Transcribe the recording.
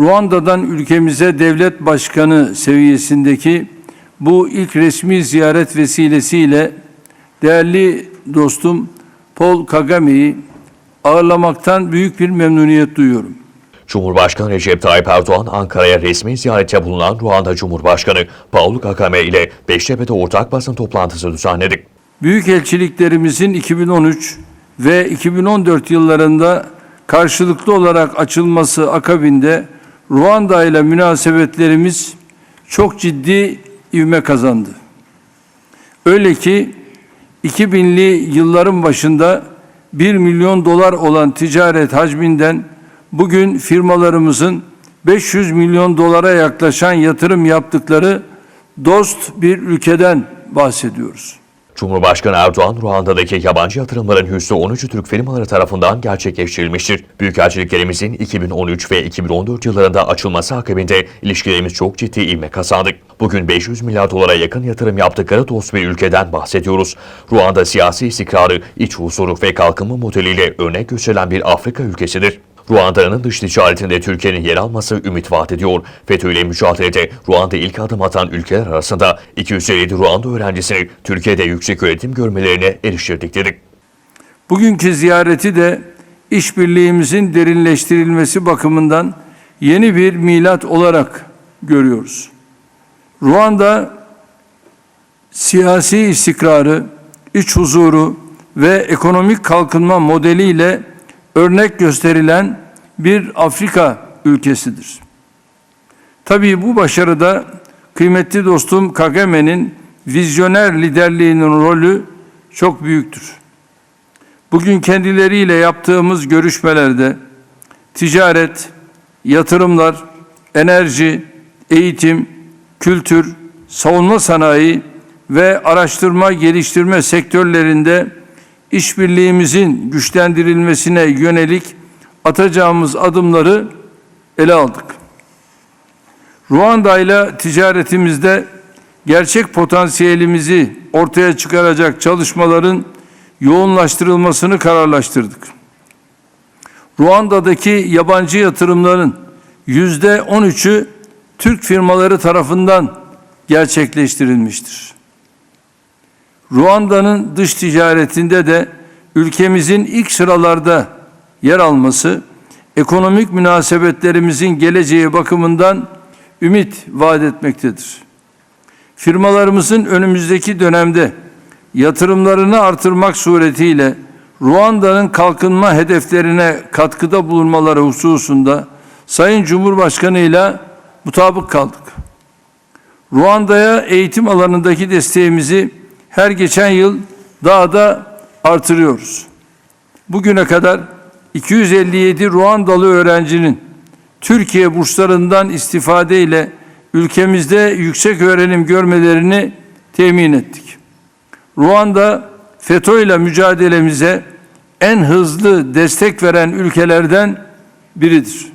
Ruanda'dan ülkemize devlet başkanı seviyesindeki bu ilk resmi ziyaret vesilesiyle değerli dostum Paul Kagame'yi ağırlamaktan büyük bir memnuniyet duyuyorum. Cumhurbaşkanı Recep Tayyip Erdoğan Ankara'ya resmi ziyarette bulunan Ruanda Cumhurbaşkanı Paul Kagame ile Beştepe'de ortak basın toplantısı düzenledik. Büyükelçiliklerimizin 2013 ve 2014 yıllarında karşılıklı olarak açılması akabinde Ruanda ile münasebetlerimiz çok ciddi ivme kazandı. Öyle ki 2000'li yılların başında 1 milyon dolar olan ticaret hacminden bugün firmalarımızın 500 milyon dolara yaklaşan yatırım yaptıkları dost bir ülkeden bahsediyoruz. Cumhurbaşkanı Erdoğan, Ruanda'daki yabancı yatırımların %13'ü Türk firmaları tarafından gerçekleştirilmiştir. Büyükelçiliklerimizin 2013 ve 2014 yıllarında açılması akabinde ilişkilerimiz çok ciddi ivme kazandık. Bugün 500 milyar dolara yakın yatırım yaptıkları dost bir ülkeden bahsediyoruz. Ruanda siyasi istikrarı, iç huzuru ve kalkınma modeliyle örnek gösterilen bir Afrika ülkesidir. Ruanda'nın dış ticaretinde Türkiye'nin yer alması ümit vaat ediyor. FETÖ ile mücadelede Ruanda ilk adım atan ülkeler arasında 257 Ruanda öğrencisini Türkiye'de yüksek öğretim görmelerine eriştirdik dedik. Bugünkü ziyareti de işbirliğimizin derinleştirilmesi bakımından yeni bir milat olarak görüyoruz. Ruanda siyasi istikrarı, iç huzuru ve ekonomik kalkınma modeliyle örnek gösterilen bir Afrika ülkesidir. Tabii bu başarıda kıymetli dostum Kagame'nin vizyoner liderliğinin rolü çok büyüktür. Bugün kendileriyle yaptığımız görüşmelerde ticaret, yatırımlar, enerji, eğitim, kültür, savunma sanayi ve araştırma geliştirme sektörlerinde işbirliğimizin güçlendirilmesine yönelik atacağımız adımları ele aldık. Ruanda ile ticaretimizde gerçek potansiyelimizi ortaya çıkaracak çalışmaların yoğunlaştırılmasını kararlaştırdık. Ruanda'daki yabancı yatırımların yüzde 13'ü Türk firmaları tarafından gerçekleştirilmiştir. Ruanda'nın dış ticaretinde de ülkemizin ilk sıralarda yer alması ekonomik münasebetlerimizin geleceği bakımından ümit vaat etmektedir. Firmalarımızın önümüzdeki dönemde yatırımlarını artırmak suretiyle Ruanda'nın kalkınma hedeflerine katkıda bulunmaları hususunda Sayın Cumhurbaşkanı ile mutabık kaldık. Ruanda'ya eğitim alanındaki desteğimizi her geçen yıl daha da artırıyoruz. Bugüne kadar 257 Ruandalı öğrencinin Türkiye burslarından istifade ile ülkemizde yüksek öğrenim görmelerini temin ettik. Ruanda FETÖ ile mücadelemize en hızlı destek veren ülkelerden biridir.